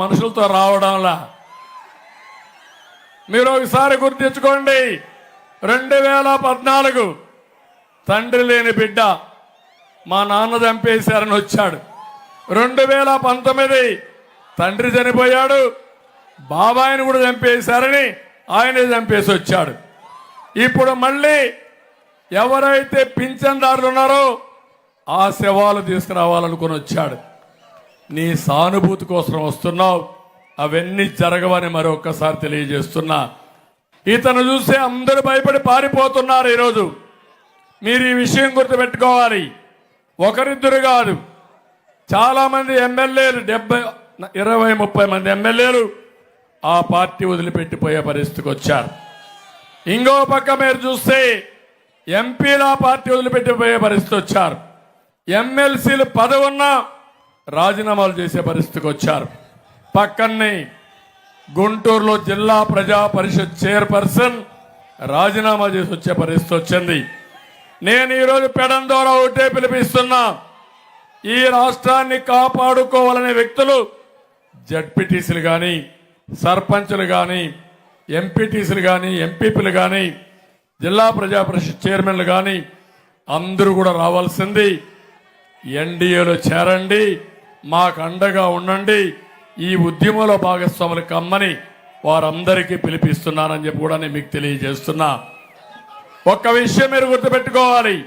మనుషులతో రావడంలా. మీరు ఒకసారి గుర్తించుకోండి రెండు వేల పద్నాలుగు తండ్రి లేని బిడ్డ మా నాన్న చంపేశారని వచ్చాడు. రెండు వేల పంతొమ్మిది తండ్రి చనిపోయాడు. బాబాయిని కూడా చంపేశారని ఆయనే చంపేసి వచ్చాడు. ఇప్పుడు మళ్ళీ ఎవరైతే పింఛన్దారులు ఉన్నారో ఆ శవాలు తీసుకురావాలనుకుని వచ్చాడు. నీ సానుభూతి కోసం వస్తున్నావు. అవన్నీ జరగవని మరొకసారి తెలియజేస్తున్నా. ఇతను చూస్తే అందరూ భయపడి పారిపోతున్నారు ఈరోజు. మీరు ఈ విషయం గుర్తుపెట్టుకోవాలి. ఒకరిద్దరు కాదు. చాలామంది ఎమ్మెల్యేలు డెబ్బై ఇరవై ముప్పై మంది ఎమ్మెల్యేలు ఆ పార్టీ వదిలిపెట్టిపోయే పరిస్థితికి వచ్చారు. ఇంకో పక్క మీరు చూస్తే ఎంపీలు ఆ పార్టీ వదిలిపెట్టిపోయే పరిస్థితి వచ్చారు. ఎమ్మెల్సీలు పదవున్నా రాజీనామాలు చేసే పరిస్థితికి వచ్చారు. పక్కనే గుంటూరులో జిల్లా ప్రజా పరిషత్ చైర్పర్సన్ రాజీనామా చేసి వచ్చే పరిస్థితి వచ్చింది. నేను ఈరోజు పెడం ద్వారా ఒకటే పిలిపిస్తున్నా. ఈ రాష్ట్రాన్ని కాపాడుకోవాలనే వ్యక్తులు జడ్పీటీసీలు కానీ సర్పంచ్లు కానీ ఎంపీటీసీలు కానీ ఎంపీపీలు కానీ జిల్లా ప్రజా పరిషత్ చైర్మన్లు కానీ అందరూ కూడా రావాల్సింది ఎన్డీఏలో చేరండి. మాకు అండగా ఉండండి. ఈ ఉద్యమంలో భాగస్వాములు కమ్మని వారందరికీ పిలిపిస్తున్నానని చెప్పి కూడా నేను మీకు తెలియజేస్తున్నా. ఒక్క విషయం మీరు గుర్తుపెట్టుకోవాలి.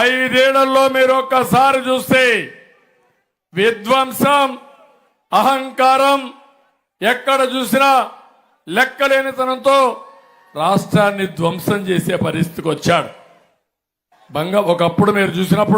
ఐదేళ్ళలో మీరు ఒక్కసారి చూస్తే విధ్వంసం అహంకారం ఎక్కడ చూసినా లెక్కలేనితనంతో రాష్ట్రాన్ని ధ్వంసం చేసే పరిస్థితికి వచ్చాడు. బంగ ఒకప్పుడు మీరు చూసినప్పుడు